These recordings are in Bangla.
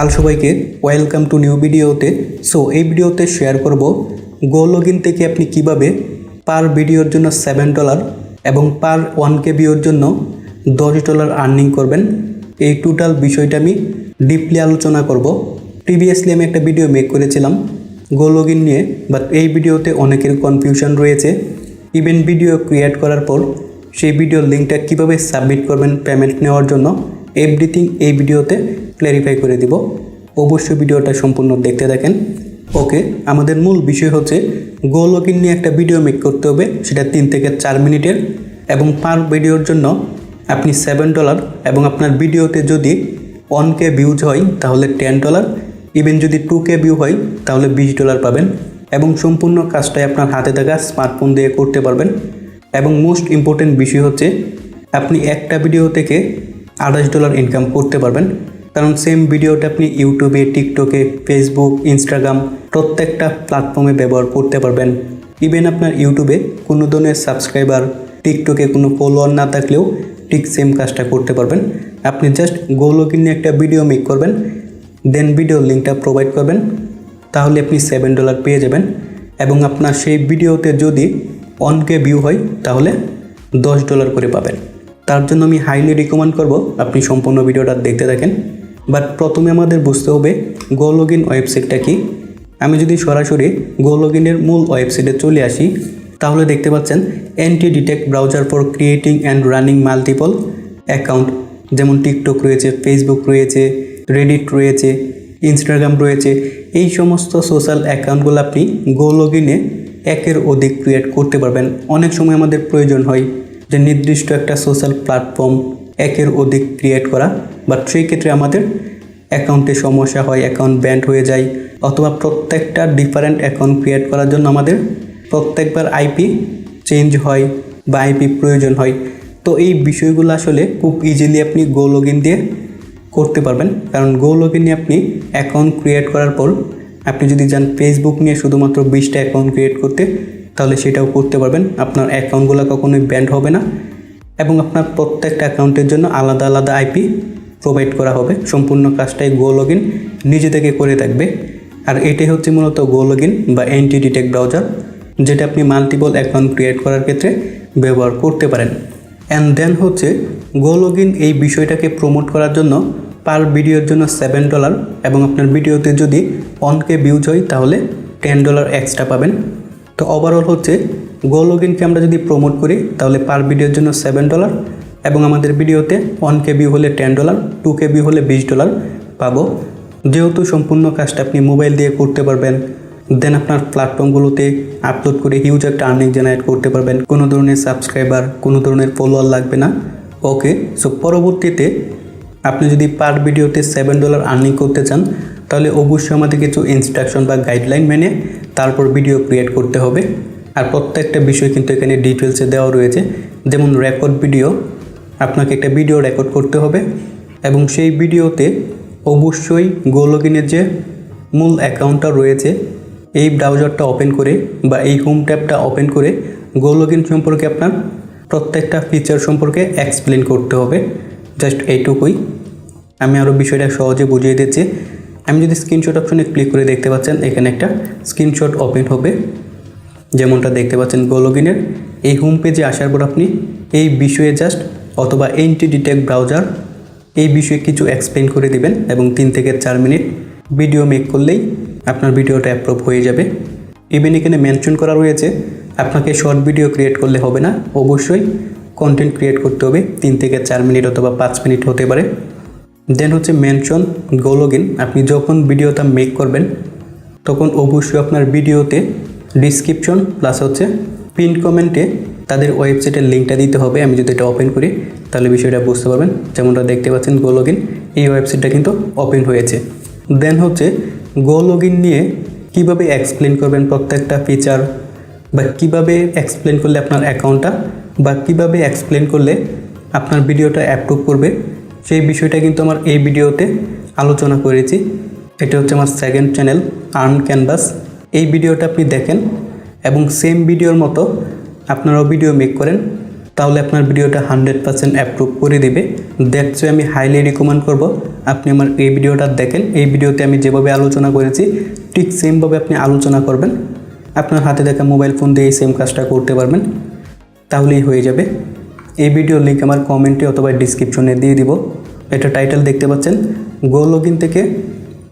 হ্যালো সবাইকে। ওয়েলকাম টু নিউ ভিডিওতে সো এই ভিডিওতে শেয়ার করব গো লগইন থেকে আপনি কীভাবে পার ভিডিওর জন্য সেভেন ডলার এবং পার ওয়ান কে ভিউর জন্য দশ ডলার আর্নিং করবেন। এই টোটাল বিষয়টা আমি ডিপলি আলোচনা করব। প্রিভিয়াসলি আমি একটা ভিডিও মেক করেছিলাম গো লগইন নিয়ে বাট এই ভিডিওতে অনেকের কনফিউশন রয়েছে। ইভেন ভিডিও ক্রিয়েট করার পর সেই ভিডিওর লিঙ্কটা কীভাবে সাবমিট করবেন পেমেন্ট নেওয়ার জন্য এভরিথিং এই ভিডিওতে ক্ল্যারিফাই করে দিব। অবশ্যই ভিডিওটা সম্পূর্ণ দেখতে থাকেন। ওকে, আমাদের মূল বিষয় হচ্ছে গো লগইন নিয়ে একটা ভিডিও মেক করতে হবে, সেটা তিন থেকে চার মিনিটের। এবং পার ভিডিওর জন্য আপনি সেভেন ডলার এবং আপনার ভিডিওতে যদি ওয়ান কে ভিউজ হয়, তাহলে টেন ডলার ইভেন যদি টু কে ভিউ হয়, তাহলে বিশ ডলার পাবেন। এবং সম্পূর্ণ কাজটাই আপনার হাতে থাকা স্মার্টফোন দিয়ে করতে পারবেন। এবং মোস্ট ইম্পর্টেন্ট বিষয় হচ্ছে, আপনি একটা ভিডিও থেকে আঠাশ ডলার ইনকাম করতে পারবেন। কারণ সেম ভিডিওটা আপনি ইউটিউবে টিকটকে ফেসবুক ইনস্টাগ্রাম প্রত্যেকটা প্ল্যাটফর্মে ব্যবহার করতে পারবেন। ইভেন আপনার ইউটিউবে কোনো ধরনের সাবস্ক্রাইবার টিকটকে কোনো ফলোয়ার না থাকলেও ঠিক সেম কাজটা করতে পারবেন। আপনি জাস্ট গো লগিন নিয়ে একটা ভিডিও মেক করবেন দেন ভিডিও লিঙ্কটা প্রোভাইড করবেন, তাহলে আপনি সেভেন ডলার পেয়ে যাবেন। এবং আপনার সেই ভিডিওতে যদি অনকে ভিউ হয়, তাহলে দশ ডলার করে পাবেন। তার জন্য আমি হাইলি রিকমেন্ড করব আপনি সম্পূর্ণ ভিডিওটা দেখতে থাকেন। বাট প্রথমে আমাদের বুঝতে হবে গো লগইন ওয়েবসাইটটা কি। আমি যদি সরাসরি গো লগইনের মূল ওয়েবসাইটে চলে আসি, তাহলে দেখতে পাচ্ছেন anti detect browser for creating and running multiple account যেমন টিকটক রয়েছে ফেসবুক রয়েছে রেডিট রয়েছে ইনস্টাগ্রাম রয়েছে। এই সমস্ত সোশ্যাল অ্যাকাউন্টগুলো আপনি গো লগইনে একের অধিক ক্রিয়েট করতে পারবেন। অনেক সময় আমাদের প্রয়োজন হয় যে নির্দিষ্ট একটা সোশ্যাল প্ল্যাটফর্ম একের অধিক ক্রিয়েট করা বাট সেই ক্ষেত্রে আমাদের অ্যাকাউন্টে সমস্যা হয় অ্যাকাউন্ট ব্যান্ড হয়ে যায় অথবা প্রত্যেকটা ডিফারেন্ট অ্যাকাউন্ট ক্রিয়েট করার জন্য আমাদের প্রত্যেকবার আইপি চেঞ্জ হয় বা আইপি প্রয়োজন হয়। তো এই বিষয়গুলো আসলে খুব ইজিলি আপনি গো লগইন দিয়ে করতে পারবেন। কারণ গো লগইনে আপনি অ্যাকাউন্ট ক্রিয়েট করার পর আপনি যদি যান ফেসবুক নিয়ে শুধুমাত্র বিশটা অ্যাকাউন্ট ক্রিয়েট করতে তাহলে সেটাও করতে পারবেন। আপনার অ্যাকাউন্টগুলো কখনোই ব্যান্ড হবে না এবং আপনার প্রত্যেকটা অ্যাকাউন্টের জন্য আলাদা আলাদা আইপি প্রোভাইড করা হবে। সম্পূর্ণ কাজটাই গো লগ ইন নিজে থেকে করে থাকবে। আর এটাই হচ্ছে মূলত গো লগ ইন বা এন্টি ডিটেক্ট ব্রাউজার যেটা আপনি মাল্টিপল অ্যাকাউন্ট ক্রিয়েট করার ক্ষেত্রে ব্যবহার করতে পারেন। অ্যান্ড দেন হচ্ছে গো লগ ইন এই বিষয়টাকে প্রমোট করার জন্য পার ভিডিওর জন্য সেভেন ডলার এবং আপনার ভিডিওতে যদি অনকে ভিউজ হয়, তাহলে টেন ডলার এক্সট্রা পাবেন। তো ওভারঅল হচ্ছে গো লগইনকে আমরা যদি প্রমোট করি, তাহলে পার ভিডিওর জন্য সেভেন ডলার এবং আমাদের ভিডিওতে ওয়ান কে ভিউ হলে ten dollar two K view হলে বিশ ডলার পাবো। যেহেতু সম্পূর্ণ কাজটা আপনি মোবাইল দিয়ে করতে পারবেন দেন আপনার প্ল্যাটফর্মগুলোতে আপলোড করে হিউজ একটা আর্নিং জেনারেট করতে পারবেন। কোনো ধরনের সাবস্ক্রাইবার কোনো ধরনের ফলোয়ার লাগবে না। ওকে সো পরবর্তীতে আপনি যদি পার ভিডিওতে সেভেন ডলার আর্নিং করতে চান, তাহলে অবশ্যই আমাদের কিছু ইনস্ট্রাকশন বা গাইডলাইন মেনে তারপর ভিডিও ক্রিয়েট করতে হবে। আর প্রত্যেকটা বিষয় কিন্তু এখানে ডিটেলসে দেওয়া রয়েছে। যেমন রেকর্ড ভিডিও আপনাকে একটা ভিডিও রেকর্ড করতে হবে। এবং সেই ভিডিওতে অবশ্যই গো লগইনের যে মূল অ্যাকাউন্টটা রয়েছে, এই ব্রাউজারটা ওপেন করে বা এই হোম ট্যাবটা ওপেন করে গো লগইন সম্পর্কে আপনার প্রত্যেকটা ফিচার সম্পর্কে এক্সপ্লেন করতে হবে। জাস্ট এইটুকুই। আমি আরও বিষয়টা সহজে বুঝিয়ে দিচ্ছি। আমি যদি স্ক্রিনশট অপশনে ক্লিক করে দেখতে পাচ্ছেন, এখানে একটা স্ক্রিনশট ওপেন হবে। যেমনটা দেখতে পাচ্ছেন গো লগইনের এই হোম পেজে আসার পর আপনি এই বিষয়ে জাস্ট অথবা এন্টি ডিটেক্ট ব্রাউজার এই বিষয়ে কিছু এক্সপ্লেন করে দিবেন এবং তিন থেকে চার মিনিট ভিডিও মেক করলেই আপনার ভিডিওটা অ্যাপ্রুভ হয়ে যাবে। ইভেন এখানে মেনশন করা রয়েছে, আপনাকে শর্ট ভিডিও ক্রিয়েট করলে হবে না। অবশ্যই কন্টেন্ট ক্রিয়েট করতে হবে, তিন থেকে চার মিনিট অথবা পাঁচ মিনিট হতে পারে। দেন হচ্ছে মেনশন গো লগইন আপনি যখন ভিডিওটা মেক করবেন, তখন অবশ্যই আপনার ভিডিওতে ডিসক্রিপশন প্লাস হচ্ছে পিন কমেন্টে তাদের ওয়েবসাইটের লিঙ্কটা দিতে হবে। আমি যদি এটা ওপেন করি, তাহলে বিষয়টা বুঝতে পারবেন। যেমনটা দেখতে পাচ্ছেন গো লগইন এই ওয়েবসাইটটা কিন্তু ওপেন হয়েছে। দেন হচ্ছে গো লগইন নিয়ে কীভাবে এক্সপ্লেন করবেন প্রত্যেকটা ফিচার বা কীভাবে এক্সপ্লেন করলে আপনার অ্যাকাউন্টটা বা কীভাবে এক্সপ্লেন করলে আপনার ভিডিওটা অ্যাপ্রুভ করবে? সেই বিষয়টা কিন্তু আমার এই ভিডিওতে আলোচনা করেছি। এটা হচ্ছে আমার সেকেন্ড চ্যানেল আর্ন ক্যানভাস এই ভিডিওটা আপনি দেখেন এবং সেম ভিডিওর মতো আপনারাও ভিডিও মেক করেন, তাহলে আপনার ভিডিওটা হান্ড্রেড পার্সেন্ট অ্যাপ্রুভ করে দেবে। দ্যাটস আমি হাইলি রিকমেন্ড করব আপনি আমার এই ভিডিওটা দেখেন। এই ভিডিওতে আমি যেভাবে আলোচনা করেছি, ঠিক সেমভাবে আপনি আলোচনা করবেন। আপনার হাতে দেখা মোবাইল ফোন দিয়ে এই সেম কাজটা করতে পারবেন। তাহলেই হয়ে যাবে। এই ভিডিওর লিঙ্ক আমার কমেন্টে অথবা ডিসক্রিপশনে দিয়ে দিব। এটা টাইটেল দেখতে পাচ্ছেন গো লগইন থেকে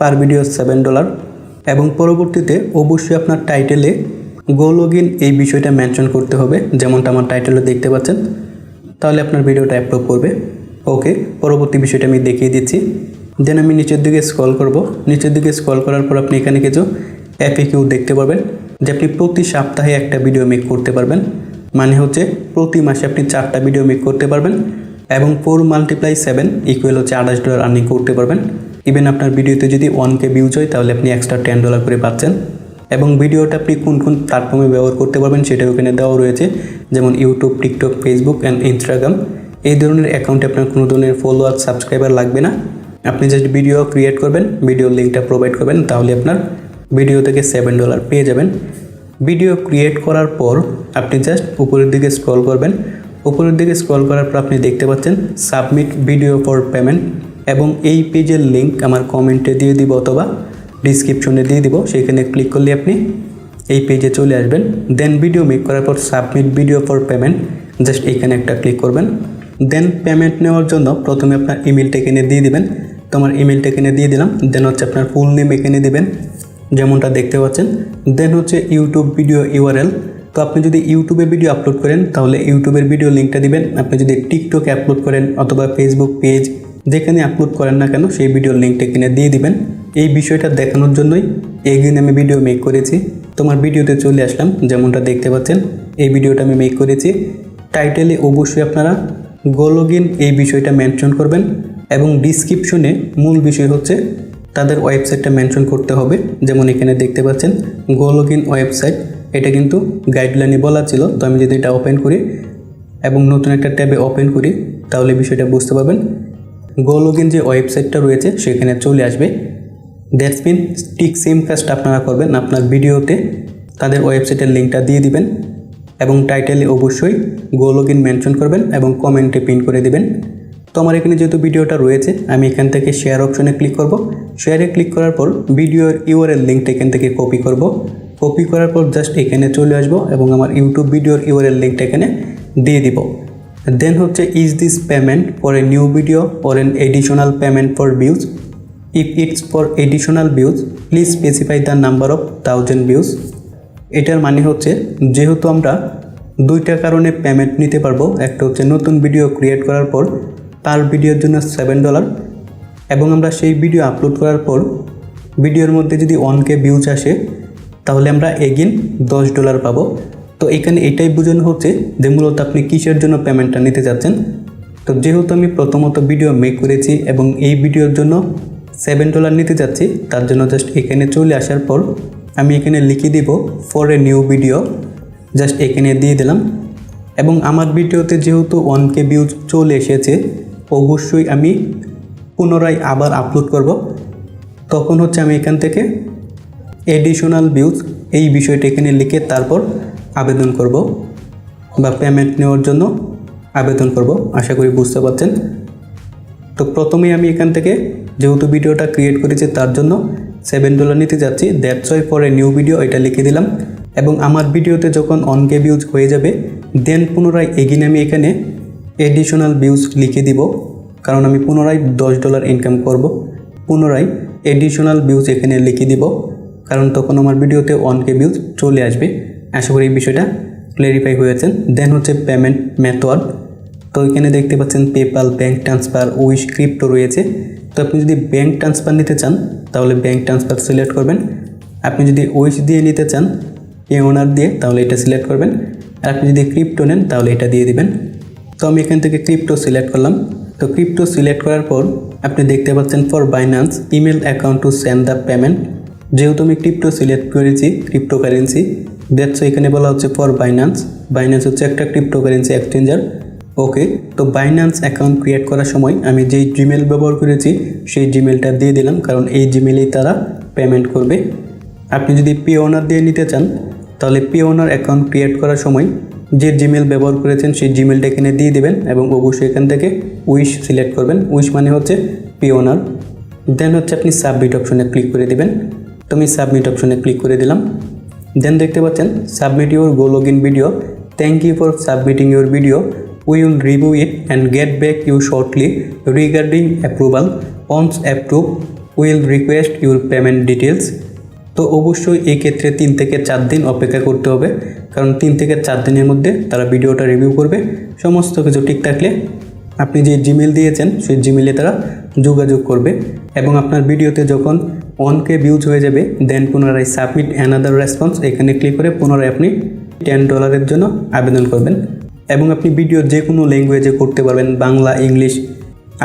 পার ভিডিও সেভেন ডলার এবং পরবর্তীতে অবশ্যই আপনার টাইটেলে গো লগইন এই বিষয়টা মেনশন করতে হবে, যেমনটা আমার টাইটেলে দেখতে পাচ্ছেন। তাহলে আপনার ভিডিওটা অ্যাপ্রুভ করবে। ওকে পরবর্তী বিষয়টা আমি দেখিয়ে দিচ্ছি। দেন আমি নিচের দিকে স্ক্রল করব। নিচের দিকে স্ক্রল করার পর আপনি এখানে কিছু অ্যাপে কেউ দেখতে পারবেন, যে আপনি প্রতি সপ্তাহে একটা ভিডিও মেক করতে পারবেন। মানে হচ্ছে প্রতি মাসে আপনি চারটা ভিডিও মেক করতে পারবেন। এবং ফোর মাল্টিপ্লাই সেভেন ইকুয়াল হচ্ছে আঠাশ ডলার আর্নিং করতে পারবেন। ইভেন আপনার ভিডিওতে যদি ওয়ান কে ভিউজ হয়, তাহলে আপনি এক্সট্রা টেন ডলার করে পাচ্ছেন। এবং ভিডিওটা আপনি কোন কোন প্ল্যাটফর্মে ব্যবহার করতে পারবেন সেটা ওখানে দেওয়া রয়েছে। যেমন YouTube TikTok Facebook and Instagram এই ধরনের অ্যাকাউন্টে আপনার কোনো ধরনের ফলোয়ার সাবস্ক্রাইবার লাগবে না। আপনি জাস্ট ভিডিও ক্রিয়েট করবেন ভিডিও লিঙ্কটা প্রোভাইড করবেন, তাহলে আপনার ভিডিও থেকে সেভেন ডলার পেয়ে যাবেন। ভিডিও ক্রিয়েট করার পর আপনি জাস্ট উপরের দিকে স্ক্রল করবেন। উপরের দিকে স্ক্রল করার পর আপনি দেখতে পাচ্ছেন সাবমিট ভিডিও ফর পেমেন্ট এবং এই পেজের লিঙ্ক আমার কমেন্টে দিয়ে দিব অথবা ডিসক্রিপশনে দিয়ে দিব। সেখানে ক্লিক করলে আপনি এই পেজে চলে আসবেন। দেন ভিডিও মেক করার পর submit video for payment just এখানে একটা ক্লিক করবেন। দেন পেমেন্ট নেওয়ার জন্য প্রথমে আপনার ইমেলটা এখানে দিয়ে দিবেন। তোমার ইমেলটা এখানে দিয়ে দিলাম। দেন হচ্ছে আপনার ফুল নেম এখানে দিবেন, যেমনটা দেখতে পাচ্ছেন। দেন হচ্ছে ইউটিউব ভিডিও ইউআরএল তো আপনি যদি ইউটিউবে ভিডিও আপলোড করেন, তাহলে ইউটিউবের ভিডিও লিঙ্কটা দিবেন। আপনি যদি টিকটকে আপলোড করেন অথবা ফেসবুক পেজ যেখানে আপলোড করেন না কেন, সেই ভিডিওর লিঙ্কটা কিনে দিয়ে দিবেন। এই বিষয়টা দেখানোর জন্যই একদিন আমি ভিডিও মেক করেছি। তোমার ভিডিওতে চলে আসলাম, যেমনটা দেখতে পাচ্ছেন। এই ভিডিওটা আমি মেক করেছি। টাইটেলে অবশ্যই আপনারা গো লগইন এই বিষয়টা মেনশন করবেন এবং ডিসক্রিপশনে মূল বিষয় হচ্ছে তাদের ওয়েবসাইটটা মেনশন করতে হবে। যেমন এখানে দেখতে পাচ্ছেন গো লগইন ওয়েবসাইট এটা কিন্তু গাইডলাইনে বলা ছিল। তো আমি যদি এটা ওপেন করি এবং নতুন একটা ট্যাবে ওপেন করি, তাহলে বিষয়টা বুঝতে পারবেন। গো লগইন যে ওয়েবসাইটটা রয়েছে, সেখানে চলে আসবে। দ্যাটস মিন ঠিক সেম কাজটা আপনারা করবেন। আপনার ভিডিওতে তাদের ওয়েবসাইটের লিঙ্কটা দিয়ে দিবেন এবং টাইটেলে অবশ্যই গো লগইন মেনশন করবেন এবং কমেন্টে পিন করে দিবেন। তো আমার এখানে যেহেতু ভিডিওটা রয়েছে, আমি এখান থেকে শেয়ার অপশনে ক্লিক করব। শেয়ারে ক্লিক করার পর ভিডিওর ইউআরএল লিঙ্কটা এখান থেকে কপি করব। কপি করার পর জাস্ট এখানে চলে আসব এবং আমার ইউটিউব ভিডিওর ইউআরএল লিঙ্কটা এখানে দিয়ে দিব। দেন হচ্ছে is this payment for a new video or an additional payment for views if it's for additional views please specify the number of thousand views এটার মানে হচ্ছে, যেহেতু আমরা দুইটা কারণে পেমেন্ট নিতে পারব, একটা হচ্ছে নতুন ভিডিও ক্রিয়েট করার পর, তার ভিডিওর জন্য সেভেন ডলার এবং আমরা সেই ভিডিও আপলোড করার পর ভিডিওর মধ্যে যদি ওয়ান কে ভিউজ আসে তাহলে আমরা এগিন দশ ডলার পাবো। তো এখানে এটাই বোঝানো হচ্ছে যে মূলত আপনি কিসের জন্য পেমেন্টটা নিতে যাচ্ছেন। তো যেহেতু আমি প্রথমত ভিডিও মেক করেছি এবং এই ভিডিওর জন্য সেভেন ডলার নিতে যাচ্ছি, তার জন্য জাস্ট এখানে চলে আসার পর আমি এখানে লিখে দিব for a new video just এখানে দিয়ে দিলাম। এবং আমার ভিডিওতে যেহেতু ওয়ান কে ভিউজ চলে এসেছে, অবশ্যই আমি পুনরায় আবার আপলোড করব। তখন হচ্ছে আমি এখান থেকে এডিশনাল ভিউজ এই বিষয়টা এখানে লিখে তারপর আবেদন করব বা পেমেন্ট নেওয়ার জন্য আবেদন করব। আশা করি বুঝতে পারছেন। তো প্রথমেই আমি এখান থেকে যেহেতু ভিডিওটা ক্রিয়েট করেছি তার জন্য সেভেন ডলার নিতে যাচ্ছি। That's why for a new video এটা লিখে দিলাম। এবং আমার ভিডিওতে যখন অন কে ভিউজ হয়ে যাবে দেন পুনরায় এগিন আমি এখানে এডিশনাল ভিউজ লিখে দিব। কারণ আমি পুনরায় দশ ডলার ইনকাম করব। পুনরায় এডিশনাল ভিউজ এখানে লিখে দিব। কারণ তখন আমার ভিডিওতে ওয়ান কে ভিউজ চলে আসবে। আশা করি এই বিষয়টা ক্লিয়ারিফাই হয়েছেন দেন হচ্ছে পেমেন্ট মেথড তো এখানে দেখতে পাচ্ছেন PayPal bank transfer Wise crypto রয়েছে। তো আপনি যদি ব্যাঙ্ক ট্রান্সফার নিতে চান, তাহলে ব্যাঙ্ক ট্রান্সফার সিলেক্ট করবেন। আপনি যদি উইশ দিয়ে নিতে চান এ ওনার দিয়ে, তাহলে এটা সিলেক্ট করবেন। আর আপনি যদি ক্রিপ্টো নেন, তাহলে এটা দিয়ে দিবেন। তো আমি এখান থেকে ক্রিপ্টো সিলেক্ট করলাম। তো ক্রিপ্টো সিলেক্ট করার পর, আপনি দেখতে পাচ্ছেন for Binance email account to send the payment যেহেতু আমি ক্রিপ্টো সিলেক্ট করেছি ক্রিপ্টো কারেন্সি দ্যাটস এখানে বলা হচ্ছে ফর বাইন্যান্স বাইন্যান্স হচ্ছে একটা ক্রিপ্টো কারেন্সি এক্সচেঞ্জার ওকে তো বাইন্যান্স অ্যাকাউন্ট ক্রিয়েট করার সময় আমি যেই জিমেল ব্যবহার করেছি, সেই জিমেলটা দিয়ে দিলাম, কারণ এই জিমেলেই তারা পেমেন্ট করবে। আপনি যদি পে ওনার দিয়ে নিতে চান, তাহলে পে ওনার অ্যাকাউন্ট ক্রিয়েট করার সময় যে জিমেল ব্যবহার করেছেন, সেই জিমেলটা এখানে দিয়ে দেবেন এবং অবশ্যই এখান থেকে উইশ সিলেক্ট করবেন। উইশ মানে হচ্ছে পিওনার দেন হচ্ছে আপনি সাবমিট অপশনে ক্লিক করে দেবেন। তো আমি সাবমিট অপশনে ক্লিক করে দিলাম। দেন দেখতে পাচ্ছেন submit your GoLogin video thank you for submitting your video we will review it and get back you shortly regarding approval once approve will request your payment details তো অবশ্যই এই ক্ষেত্রে তিন থেকে চার দিন অপেক্ষা করতে হবে, কারণ তিন থেকে চার দিনের মধ্যে তারা ভিডিওটা রিভিউ করবে। সমস্ত কিছু ঠিক থাকলে আপনি যে জিমেল দিয়েছেন, সেই জিমেলে তারা যোগাযোগ করবে এবং আপনার ভিডিওতে যখন অনকে ভিউজ হয়ে যাবে দেন পুনরায় সাবমিট অ্যানাদার রেসপন্স এখানে ক্লিক করে পুনরায় আপনি টেন ডলারের জন্য আবেদন করবেন। এবং আপনি ভিডিও যে কোনো ল্যাঙ্গুয়েজে করতে পারবেন, বাংলা, ইংলিশ।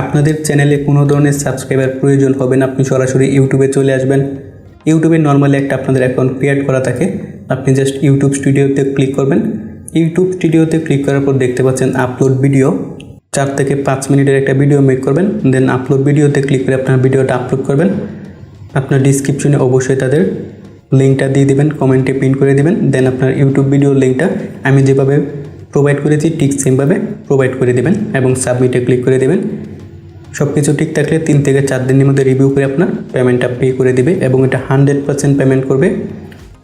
আপনাদের চ্যানেলে কোনো ধরনের সাবস্ক্রাইবার প্রয়োজন হবে না, আপনি সরাসরি ইউটিউবে চলে আসবেন। ইউটিউবে নর্মালি একটা আপনাদের অ্যাকাউন্ট ক্রিয়েট করা থাকে, আপনি জাস্ট ইউটিউব স্টুডিওতে ক্লিক করবেন। ইউটিউব স্টুডিওতে ক্লিক করার পর দেখতে পাচ্ছেন আপলোড ভিডিও চার থেকে পাঁচ মিনিটের একটা ভিডিও মেক করবেন দেন আপলোড ভিডিওতে ক্লিক করে আপনার ভিডিওটা আপলোড করবেন। আপনার ডিসক্রিপশনে অবশ্যই তাদের লিঙ্কটা দিয়ে দিবেন কমেন্টে পিন করে দেবেন দেন আপনার ইউটিউব ভিডিওর লিঙ্কটা আমি যেভাবে প্রোভাইড করেছি ঠিক সেমভাবে প্রোভাইড করে দেবেন এবং সাবমিটে ক্লিক করে দেবেন। সব কিছু ঠিক থাকলে তিন থেকে চার দিনের মধ্যে রিভিউ করে আপনার পেমেন্টটা পে করে দেবে এবং এটা হান্ড্রেড পার্সেন্ট পেমেন্ট করবে।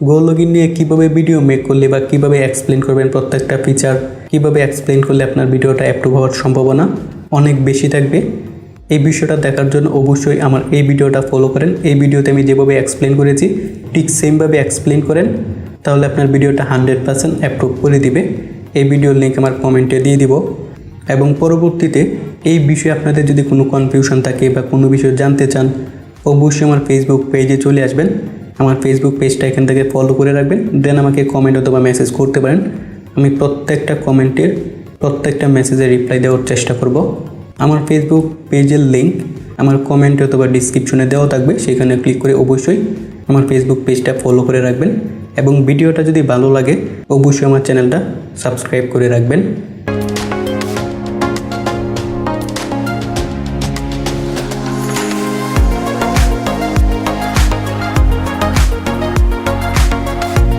গো লগিন নিয়ে কীভাবে ভিডিও মেক করলে বা কীভাবে এক্সপ্লেন করবেন প্রত্যেকটা ফিচার কীভাবে এক্সপ্লেন করলে আপনার ভিডিওটা অ্যাপ্রুভ হওয়ার সম্ভাবনা অনেক বেশি থাকবে। এই বিষয়টা দেখার জন্য অবশ্যই আমার এই ভিডিওটা ফলো করেন। এই ভিডিওতে আমি যেভাবে এক্সপ্লেন করেছি, ঠিক সেমভাবে এক্সপ্লেন করেন, তাহলে আপনার ভিডিওটা হান্ড্রেড পার্সেন্ট অ্যাপ্রুভ করে দিবে। এই ভিডিওর লিঙ্ক আমার কমেন্টে দিয়ে দিব। এবং পরবর্তীতে এই বিষয়ে আপনাদের যদি কোনো কনফিউশন থাকে বা কোনো বিষয় জানতে চান, অবশ্যই আমার ফেসবুক পেজে চলে আসবেন। আমার ফেসবুক পেজটা এখান থেকে ফলো করে রাখবেন। দেন আমাকে কমেন্ট অথবা মেসেজ করতে পারেন। আমি প্রত্যেকটা কমেন্টের প্রত্যেকটা মেসেজে রিপ্লাই দেওয়ার চেষ্টা করব। আমার ফেসবুক পেজের লিঙ্ক আমার কমেন্ট অথবা ডিসক্রিপশনে দেওয়া থাকবে, সেখানে ক্লিক করে অবশ্যই আমার ফেসবুক পেজটা ফলো করে রাখবেন এবং ভিডিওটা যদি ভালো লাগে, অবশ্যই আমার চ্যানেলটা সাবস্ক্রাইব করে রাখবেন।